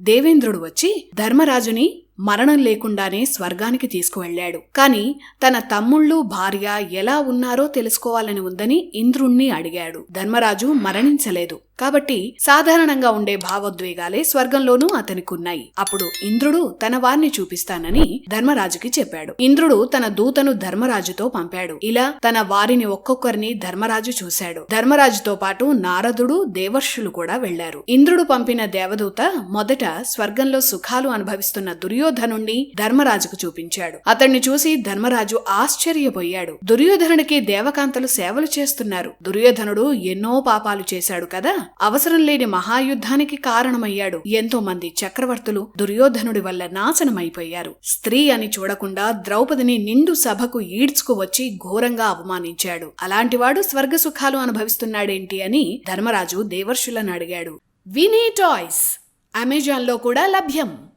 దేవేంద్రుడు వచ్చి ధర్మరాజుని మరణం లేకుండానే స్వర్గానికి తీసుకువెళ్ళాడు. కాని తన తమ్ముళ్ళు భార్య ఎలా ఉన్నారో తెలుసుకోవాలని ఉందని ఇంద్రుణ్ణి అడిగాడు. ధర్మరాజు మరణించలేదు. కాబట్టి సాధారణంగా ఉండే భావోద్వేగాలే స్వర్గంలోనూ అతనికున్నాయి. అప్పుడు ఇంద్రుడు తన వారిని చూపిస్తానని ధర్మరాజుకి చెప్పాడు. ఇంద్రుడు తన దూతను ధర్మరాజుతో పంపాడు. ఇలా తన వారిని ఒక్కొక్కరిని ధర్మరాజు చూశాడు. ధర్మరాజుతో పాటు నారదుడు దేవర్షులు కూడా వెళ్ళారు ఇంద్రుడు పంపిన దేవదూత మొదట స్వర్గంలో సుఖాలు అనుభవిస్తున్న దుర్యోధనుణ్ణి ధర్మరాజుకు చూపించాడు. అతన్ని చూసి ధర్మరాజు ఆశ్చర్యపోయాడు. దుర్యోధనుడికి దేవకాంతలు సేవలు చేస్తున్నారు. దుర్యోధనుడు ఎన్నో పాపాలు చేశాడు కదా? అవసరం లేని మహాయుద్ధానికి కారణమయ్యాడు. ఎంతో మంది చక్రవర్తులు దుర్యోధనుడి వల్ల నాశనమైపోయారు. స్త్రీ అని చూడకుండా ద్రౌపదిని నిండు సభకు ఈడ్చుకువచ్చి ఘోరంగా అవమానించాడు. అలాంటివాడు స్వర్గ సుఖాలు అనుభవిస్తున్నాడేంటి అని ధర్మరాజు దేవర్షులను అడిగాడు. వినీ టాయ్స్! అమెజాన్లో కూడా లభ్యం.